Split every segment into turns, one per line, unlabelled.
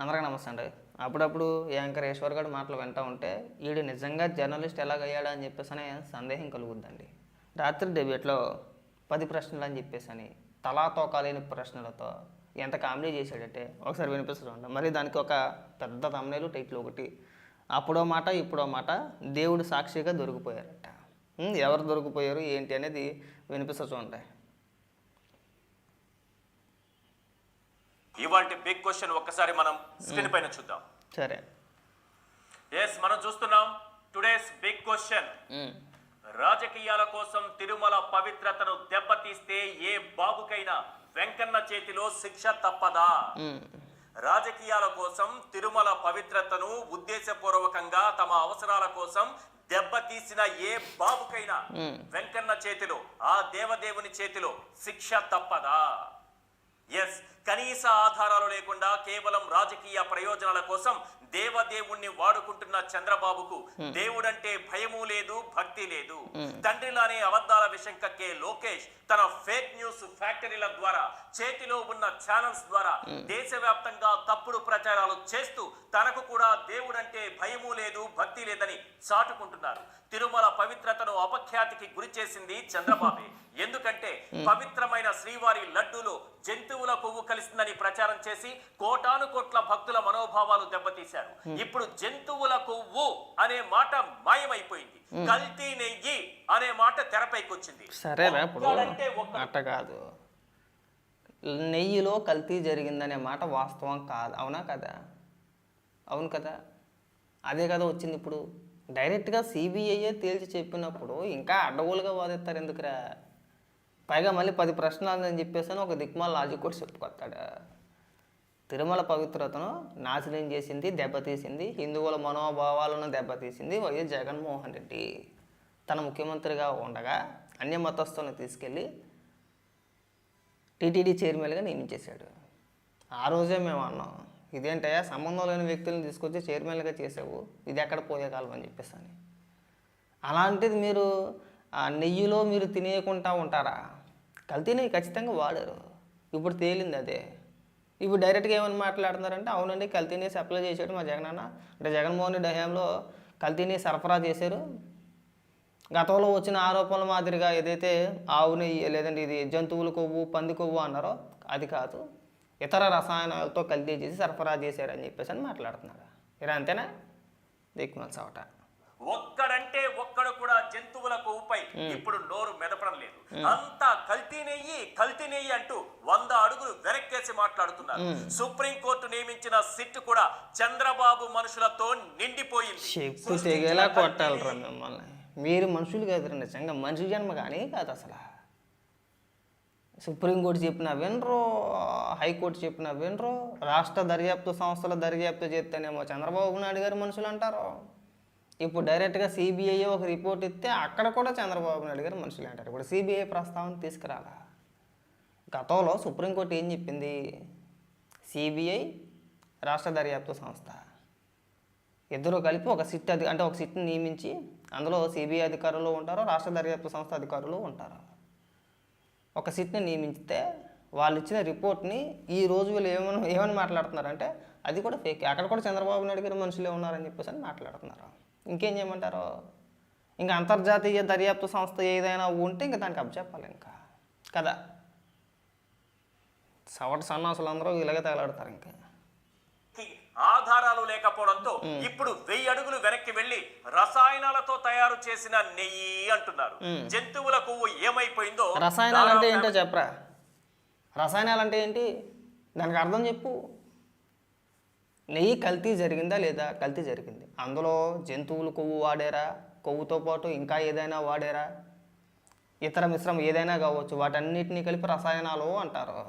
అందరికీ నమస్తే అండి. అప్పుడప్పుడు యాంకర్ ఈశ్వర్ గారి మాటలు వింటూ ఉంటే వీడు నిజంగా జర్నలిస్ట్ ఎలాగయ్యాడా అని చెప్పేసి అనే సందేహం కలుగుద్దండి. రాత్రి డెబ్యూట్లో పది ప్రశ్నలు అని చెప్పేసి అని తలా తోకాలేని ప్రశ్నలతో ఎంత కామెడీ చేశాడంటే ఒకసారి వినిపిస్తుంది మరి దానికి ఒక పెద్ద తమ్నేలు టైటిల్ ఒకటి అప్పుడో మాట ఇప్పుడో మాట దేవుడు సాక్షిగా దొరికిపోయారట. ఎవరు దొరికిపోయారు ఏంటి అనేది వినిపిస్తూ చూడండి
ఇవాళ బిగ్ క్వశ్చన్ ఒక్కసారి మనం స్క్రీన్ పైన చూద్దాం
సరే
ఎస్ మనం చూస్తున్నాం టుడేస్ బిగ్ క్వశ్చన్. రాజకీయాల కోసం తిరుమల పవిత్రతను దెబ్బతీస్తే ఏ బాబుకైనా వెంకన్న చేతిలో శిక్ష తప్పదా
ఉం.
రాజకీయాల కోసం తిరుమల పవిత్రతను ఉద్దేశపూర్వకంగా తమ అవసరాల కోసం దెబ్బతీసిన ఏ బాబుకైనా
మ్మ్.
వెంకన్న చేతిలో ఆ దేవదేవుని చేతిలో శిక్ష తప్పదా ఎస్ కనీస ఆధారాలు లేకుండా కేవలం రాజకీయ ప్రయోజనాల కోసం దేవదేవుణ్ణి వాడుకుంటున్న చంద్రబాబుకు దేవుడంటే భయము లేదు భక్తి లేదు. తండ్రిలానే అబద్ధాల విషయం కక్కే లోకేష్ తన ఫేక్ న్యూస్ ఫ్యాక్టరీల ద్వారా చేతిలో ఉన్న ఛానల్స్ ద్వారా దేశవ్యాప్తంగా తప్పుడు ప్రచారాలు చేస్తూ తనకు కూడా దేవుడంటే భయము లేదు భక్తి లేదని చాటుకుంటున్నారు. తిరుమల పవిత్రతను అపఖ్యాతికి గురి చేసింది చంద్రబాబే. ఎందుకంటే పవిత్రమైన శ్రీవారి లడ్డూలో జంతువుల కొవ్వు కలిసిందని ప్రచారం చేసి కోటాను కోట్ల భక్తుల మనోభావాలు దెబ్బతీశారు. ఇప్పుడు జంతువుల కొవ్వు అనే మాట మాయమైపోయింది. కల్తీ నెయ్యి అనే మాట
ఇప్పుడు
ఒక్కడంటే ఒక్క
అట్ట కాదు. నెయ్యిలో కల్తీ జరిగిందనే మాట వాస్తవం కాదు. అవునా కదా? అవును కదా? అదే కదా వచ్చింది ఇప్పుడు. డైరెక్ట్గా సిబిఐయే తేల్చి చెప్పినప్పుడు ఇంకా అడ్డగోలుగా వాదిస్తారు ఎందుకురా? పైగా మళ్ళీ పది ప్రశ్నలు అని చెప్పేసి అని ఒక దిక్మాల లాజిక్ కూడా చెప్పుకొస్తాడు? తిరుమల పవిత్రతను నాశనం చేసింది దెబ్బతీసింది హిందువుల మనోభావాలను దెబ్బతీసింది వైఎస్ జగన్మోహన్ రెడ్డి. తన ముఖ్యమంత్రిగా ఉండగా అన్య మతస్థులను తీసుకెళ్ళి టీటీడీ చైర్మన్గా నియమించేశాడు. ఆ రోజే మేము అన్నాం ఇదేంటయ్యా సంబంధం లేని వ్యక్తులను తీసుకొచ్చి చైర్మన్గా చేసావు ఇది ఎక్కడ పోయే కాలం? అని చెప్పేసి అని. అలాంటిది మీరు ఆ నెయ్యిలో మీరు తినేయకుండా ఉంటారా? కల్తీ నెయ్యి ఖచ్చితంగా వాడారు. ఇప్పుడు తేలింది అదే. ఇప్పుడు డైరెక్ట్గా ఏమని మాట్లాడుతున్నారంటే అవునండి కల్తీ నెయ్యి సప్లై చేశాడు మా జగనన్న. అంటే జగన్మోహన్ రెడ్డి హయాంలో కల్తీ సరఫరా చేశారు. గతంలో వచ్చిన ఆరోపణల మాదిరిగా ఏదైతే ఆవు నెయ్యి లేదంటే ఇది జంతువుల కొవ్వు పంది కొవ్వు అన్నారో అది కాదు. ఇతర రసాయనాలతో కల్తీ చేసి సరఫరా చేశారని చెప్పేసి అని మాట్లాడుతున్నారు. ఇలా అంతేనా? దిక్కుమల్ చవట
ఒక్కడంటే ఒక్కడు కూడా జంతువుల కొవ్వుపై ఇప్పుడు నోరు మెదపడం లేదు. అంతా కల్తీ నెయ్యి కల్తీ నెయ్యి అంటూ వంద అడుగులు వెనక్కేసి మాట్లాడుతున్నారు. సుప్రీంకోర్టు నియమించిన సిట్ కూడా చంద్రబాబు మనుషులతో నిండిపోయింది.
చెప్పు తెగేలా కొట్టాలరా మిమ్మల్ని. మీరు మనుషులు కాదు నిజంగా మనిషి జన్మ కానీ కాదు అసలు. సుప్రీంకోర్టు చెప్పిన వినరు హైకోర్టు చెప్పిన వినరు రాష్ట్ర దర్యాప్తు సంస్థల దర్యాప్తు చేస్తేనేమో చంద్రబాబు నాయుడు గారు మనుషులు అంటారు. ఇప్పుడు డైరెక్ట్గా సిబిఐ ఒక రిపోర్ట్ ఇస్తే అక్కడ కూడా చంద్రబాబు నాయుడు గారు మనుషులు అంటారు. ఇప్పుడు సిబిఐ ప్రస్తావన తీసుకురాలా? గతంలో సుప్రీంకోర్టు ఏం చెప్పింది? సిబిఐ రాష్ట్ర దర్యాప్తు సంస్థ ఇద్దరు కలిపి ఒక సిట్ అధి అంటే ఒక సిట్ని నియమించి అందులో సిబిఐ అధికారులు ఉంటారు రాష్ట్ర దర్యాప్తు సంస్థ అధికారులు ఉంటారు. ఒక సిట్ని నియమించితే వాళ్ళు ఇచ్చిన రిపోర్ట్ని ఈ రోజు వీళ్ళు ఏమని ఏమని మాట్లాడుతున్నారంటే అది కూడా ఫేక్ అక్కడ కూడా చంద్రబాబు నాయుడు గారు మనుషులే ఉన్నారని చెప్పేసి అని మాట్లాడుతున్నారు. ఇంకేం చేయమంటారు ఇంకా అంతర్జాతీయ దర్యాప్తు సంస్థ ఏదైనా ఉంటే ఇంకా దానికి అప్పచెప్పాలి ఇంకా. కదా? సవట సన్నాసులు అందరూ ఇలాగే తగలాడతారు ఇంకా.
ఆధారాలు లేకపోవడంతో ఇప్పుడు వెయ్యి అడుగులు వెనక్కి వెళ్ళి రసాయనాలతో తయారు చేసిన నెయ్యి అంటున్నారు. జంతువుల కొవ్వు ఏమైపోయిందో
రసాయనాలు అంటే ఏంటో చెప్పరా? రసాయనాలు అంటే ఏంటి? దానికి అర్థం చెప్పు. నెయ్యి కల్తీ జరిగిందా లేదా? కల్తీ జరిగింది. అందులో జంతువులు కొవ్వు వాడారా? కొవ్వుతో పాటు ఇంకా ఏదైనా వాడారా? ఇతర మిశ్రమం ఏదైనా కావచ్చు వాటన్నిటిని కలిపి రసాయనాలు అంటారు.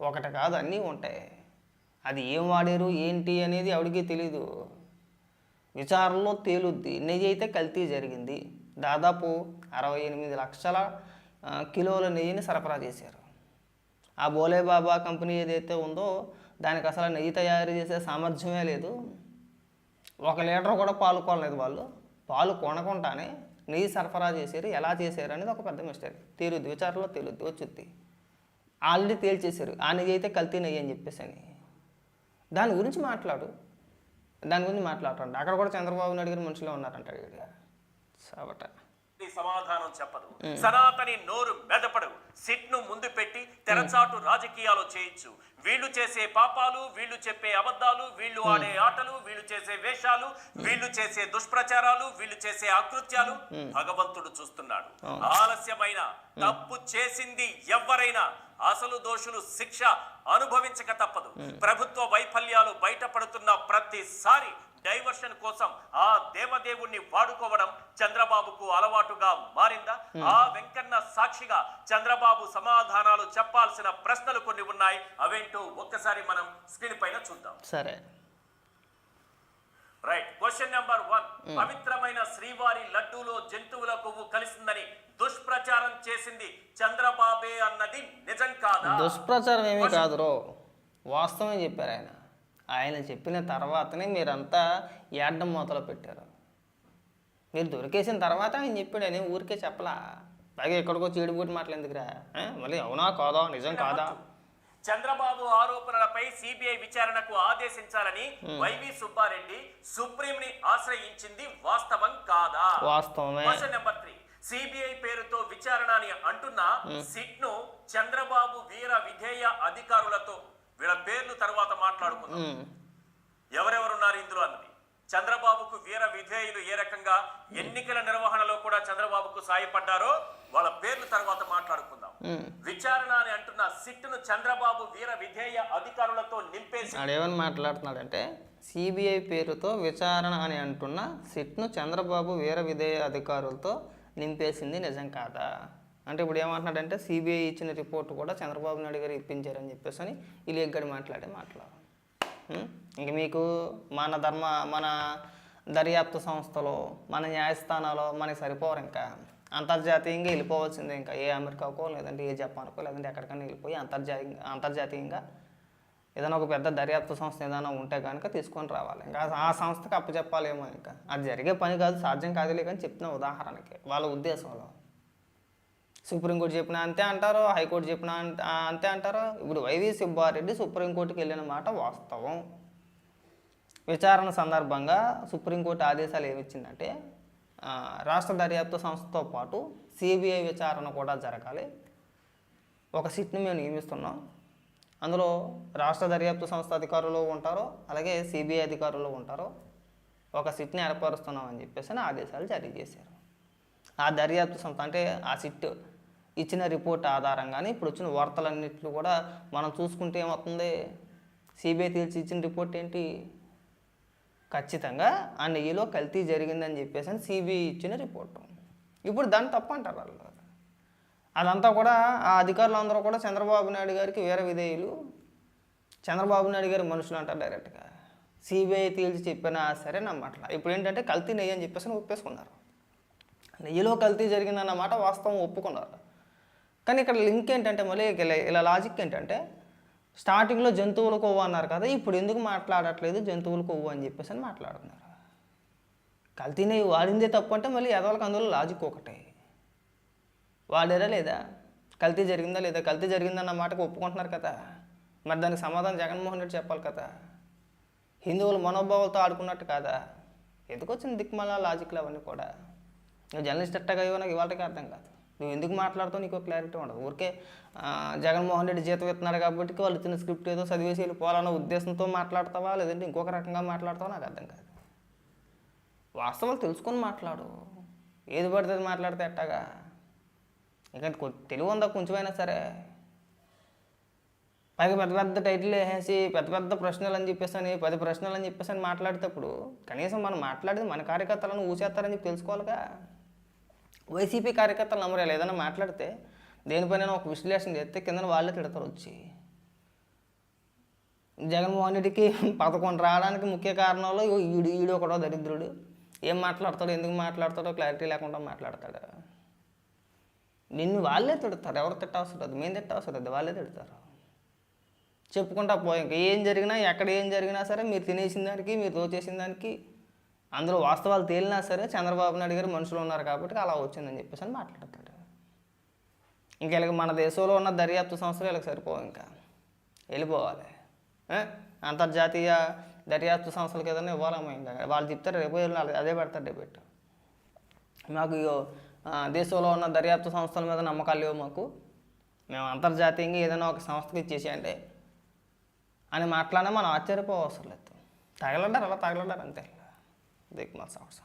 ఒకటి కాదు అన్నీ ఉంటాయి. అది ఏం వాడారు ఏంటి అనేది ఎవరికి తెలీదు. విచారణలో తేలుద్ది. నెయ్యి అయితే కల్తీ జరిగింది. దాదాపు అరవై ఎనిమిది లక్షల కిలోల నెయ్యిని సరఫరా చేశారు. ఆ బోలే బాబా కంపెనీ ఏదైతే ఉందో దానికి అసలు నెయ్యి తయారు చేసే సామర్థ్యమే లేదు. ఒక లీటర్ కూడా పాలు కొనలేదు వాళ్ళు. పాలు కొనకుండానే నెయ్యి సరఫరా చేశారు ఎలా చేశారు అనేది ఒక పెద్ద మిస్టేక్ తేలుద్ది విచారణలో తేలుద్ది వచ్చుద్ది. ఆల్రెడీ తేల్చేశారు ఆ నెయ్యి అయితే కల్తీ నెయ్యి అని చెప్పేసి అని. దాని గురించి మాట్లాడు. దాని గురించి మాట్లాడటండి అక్కడ కూడా చంద్రబాబు నాయుడు గారు మనుషులే ఉన్నారంట సాబట
సమాధానం చెప్పదు. సనాతని నోరు మెదపడు సిట్ను ముందు తెరచాటు రాజకీయాలు చేయొచ్చు. వీళ్ళు చేసే పాపాలు వీళ్ళు చెప్పే అబద్ధాలు వీళ్ళు ఆడే ఆటలు వీళ్ళు చేసే వేషాలు వీళ్ళు చేసే దుష్ప్రచారాలు వీళ్ళు చేసే అకృత్యాలు భగవంతుడు చూస్తున్నాడు. ఆలస్యమైన తప్పు చేసింది ఎవరైనా అసలు దోషులు శిక్ష అనుభవించక తప్పదు. ప్రభుత్వ వైఫల్యాలు బయటపడుతున్న ప్రతిసారి డైవర్షన్ కోసం ఆ దేవదేవుణ్ణి వాడుకోవడం చంద్రబాబుకు అలవాటుగా మారిందా? ఆ వెంకన్న సాక్షిగా చంద్రబాబు సమాధానాలు చెప్పాల్సిన ప్రశ్నలు కొన్ని ఉన్నాయి. అవేంటో ఒక్కసారి మనం స్క్రీన్ పైన చూద్దాం.
సరే.
రైట్. Question number one. పవిత్రమైన శ్రీవారి లడ్డూలో జంతువుల కొవ్వు కలిసిందని దుష్ప్రచారం చేసింది చంద్రబాబే అన్నది నిజం కాదా?
దుష్ప్రచారం ఏమీ కాదు రో వాస్తవమే చెప్పారు ఆయన. ఆయన చెప్పిన తర్వాతనే మీరంతా ఏడ్డం మొదలు పెట్టారు. మీరు దొరికేసిన తర్వాత ఆయన చెప్పాడు ఆయన ఊరికే చెప్పలా. పైగా ఎక్కడికో చీడిపోటి మాటలు ఎందుకురా? మళ్ళీ అవునా కాదా? నిజం కాదా?
చంద్రబాబు ఆరోపణలపై సిబిఐ విచారణకు ఆదేశించాలని వైవి సుబ్బారెడ్డి సుప్రీం ని ఆశ్రయించింది వాస్తవం కాదా?
వాస్తవమే.
Question number three. సిబిఐ పేరుతో విచారణ అని అంటున్న సిట్ను చంద్రబాబు వీర విధేయ అధికారులతో వీళ్ళ పేర్లు తర్వాత మాట్లాడుకుందాం. ఎవరెవరున్నారు ఇందులో అన్నది చంద్రబాబుకు వీర విధేయులు ఏ రకంగా ఎన్నికల నిర్వహణలో కూడా చంద్రబాబుకు సాయపడ్డారో వాళ్ళ పేర్లు తర్వాత మాట్లాడుకుందాం. విచారణ అని అంటున్న సిట్టును చంద్రబాబు వీర విధేయ అధికారులతో నింపేసి
ఆడేమని మాట్లాడుతున్నాడంటే సిబిఐ పేరుతో విచారణ అని అంటున్న సిట్ను చంద్రబాబు వీర విధేయ అధికారులతో నింపేసింది నిజం కాదా అంటే ఇప్పుడు ఏమంటున్నాడంటే సిబిఐ ఇచ్చిన రిపోర్ట్ కూడా చంద్రబాబు నాయుడు గారు ఇప్పించారని చెప్పేసి అని వీళ్ళు ఎగ్గడి మాట్లాడే మాటలు ఇంక మీకు మన ధర్మ మన దర్యాప్తు సంస్థలో మన న్యాయస్థానాలు మనకి సరిపోరు ఇంకా. అంతర్జాతీయంగా వెళ్ళిపోవాల్సిందే ఇంకా. ఏ అమెరికాకో లేదంటే ఏ జపాన్కో లేదంటే ఎక్కడికైనా వెళ్ళిపోయి అంతర్జాతీయ అంతర్జాతీయంగా ఏదైనా ఒక పెద్ద దర్యాప్తు సంస్థ ఏదైనా ఉంటే కనుక తీసుకొని రావాలి. ఇంకా ఆ సంస్థకి అప్పచెప్పాలేమో ఇంకా. అది జరిగే పని కాదు సాధ్యం కాదులే కానీ చెప్తున్న ఉదాహరణకి వాళ్ళ ఉద్దేశంలో. సుప్రీంకోర్టు చెప్పినా అంతే అంటారు హైకోర్టు చెప్పినా అంతే అంటారు? ఇప్పుడు వైవి సుబ్బారెడ్డి సుప్రీంకోర్టుకి వెళ్ళిన మాట వాస్తవం. విచారణ సందర్భంగా సుప్రీంకోర్టు ఆదేశాలు ఏమిచ్చిందంటే రాష్ట్ర దర్యాప్తు సంస్థతో పాటు సిబిఐ విచారణ కూడా జరగాలి. ఒక సిట్ని మేము నియమిస్తున్నాం. అందులో రాష్ట్ర దర్యాప్తు సంస్థ అధికారులు ఉంటారు అలాగే సిబిఐ అధికారులు ఉంటారు. ఒక సిట్ని ఏర్పరుస్తున్నాం అని చెప్పేసి ఆదేశాలు జారీ చేశారు. ఆ దర్యాప్తు సంస్థ అంటే ఆ సిట్ ఇచ్చిన రిపోర్ట్ ఆధారంగానే ఇప్పుడు వచ్చిన వార్తలన్నింటిలో కూడా మనం చూసుకుంటే ఏమవుతుంది? సిబిఐ తీర్చి ఇచ్చిన రిపోర్ట్ ఏంటి? ఖచ్చితంగా ఆ నెయ్యిలో కల్తీ జరిగిందని చెప్పేసి అని సిబిఐ ఇచ్చిన రిపోర్టు. ఇప్పుడు దాన్ని తప్ప అంటారు వాళ్ళు. అదంతా కూడా ఆ అధికారులు అందరూ కూడా చంద్రబాబు నాయుడు గారికి వేరే విధేయులు. చంద్రబాబు నాయుడు గారి మనుషులు అంటారు డైరెక్ట్గా. సిబిఐ తేల్చి చెప్పినా సరే నమ్మట్ల. ఇప్పుడు ఏంటంటే కల్తీ నెయ్యి అని చెప్పేసి ఒప్పేసుకున్నారు. నెయ్యిలో కల్తీ జరిగిందన్నమాట వాస్తవం ఒప్పుకున్నారు. కానీ ఇక్కడ లింక్ ఏంటంటే మళ్ళీ ఇలా ఇలా లాజిక్ ఏంటంటే స్టార్టింగ్లో జంతువుల కొవ్వు అన్నారు కదా ఇప్పుడు ఎందుకు మాట్లాడట్లేదు జంతువుల కొవ్వు అని చెప్పేసి అని మాట్లాడుతున్నారు. కల్తీనే వాడిందే తప్పు అంటే మళ్ళీ ఎదవలకు అందులో లాజిక్ ఒకటే. వాడారా లేదా? కల్తీ జరిగిందా లేదా? కల్తీ జరిగిందన్న మాటకు ఒప్పుకుంటున్నారు కదా. మరి దానికి సమాధానం జగన్మోహన్ రెడ్డి చెప్పాలి కదా. హిందువుల మనోభావాలతో ఆడుకున్నట్టు కాదా? ఎందుకు వచ్చిన దిక్మల లాజిక్లు అవన్నీ కూడా? నువ్వు జర్నలిస్ట్ అట్టగా ఇవ్వ నాకు ఇవాళకి అర్థం కాదు. నువ్వు ఎందుకు మాట్లాడుతావు? నీకు క్లారిటీ ఉండదు. ఊరికే జగన్మోహన్ రెడ్డి జీతం ఇస్తున్నారు కాబట్టి వాళ్ళు ఇచ్చిన స్క్రిప్ట్ ఏదో చదివేసి వెళ్ళిపోవాలన్న ఉద్దేశంతో మాట్లాడతావా? లేదంటే ఇంకొక రకంగా మాట్లాడతావా? నాకు అర్థం కాదు. వాస్తవాలు తెలుసుకొని మాట్లాడు. ఏది పడితే అది మాట్లాడితే ఎట్టాగా? ఇంకా తెలివి ఉందా? కొంచెమైనా సరే. పైగా పెద్ద పెద్ద టైటిల్ వేసేసి పెద్ద పెద్ద ప్రశ్నలు అని చెప్పేసి అని పది ప్రశ్నలు అని చెప్పేసి అని మాట్లాడేటప్పుడు కనీసం మనం మాట్లాడేది మన కార్యకర్తలను ఊసేస్తారని చెప్పి తెలుసుకోవాలిగా. వైసీపీ కార్యకర్తలు నమ్మరాలు ఏదైనా మాట్లాడితే దేనిపైన ఒక విశ్లేషణ చేస్తే కింద వాళ్ళే తిడతారు వచ్చి. జగన్మోహన్ రెడ్డికి పదకొండు రావడానికి ముఖ్య కారణంలో ఈడు ఈడు ఒకడో దరిద్రుడు. ఏం మాట్లాడతాడో ఎందుకు మాట్లాడతాడో క్లారిటీ లేకుండా మాట్లాడతాడు. నిన్ను వాళ్ళే తిడతారు ఎవరు తిట్టవసరం లేదు మేము తిట్టవసరం లేదు వాళ్ళే తిడతారు. చెప్పుకుంటా పోయి ఇంకా ఏం జరిగినా ఎక్కడ ఏం జరిగినా సరే మీరు తినేసిన దానికి మీరు దోచేసిన దానికి అందులో వాస్తవాలు తేలినా సరే చంద్రబాబు నాయుడు గారు మనుషులు ఉన్నారు కాబట్టి అలా వచ్చిందని చెప్పేసి అని మాట్లాడతాడు. ఇంకా వీళ్ళకి మన దేశంలో ఉన్న దర్యాప్తు సంస్థలు వీళ్ళకి సరిపోవు ఇంకా. వెళ్ళిపోవాలి. అంతర్జాతీయ దర్యాప్తు సంస్థలకి ఏదైనా ఇవ్వాలమ్మా ఇంకా? వాళ్ళు చెప్తారు రేపు అదే పెడతారు డెబిట్ మాకు ఇగో, దేశంలో ఉన్న దర్యాప్తు సంస్థల మీద నమ్మకాలు లేవు మాకు. మేము అంతర్జాతీయంగా ఏదైనా ఒక సంస్థకి ఇచ్చేసేయండి అని మాట్లాడినా మనం ఆశ్చర్యపోవసరం లేదు. తగలడ్డారు అలా తగలడ్డారు అంతే. దిక్మాల సంవత్సరం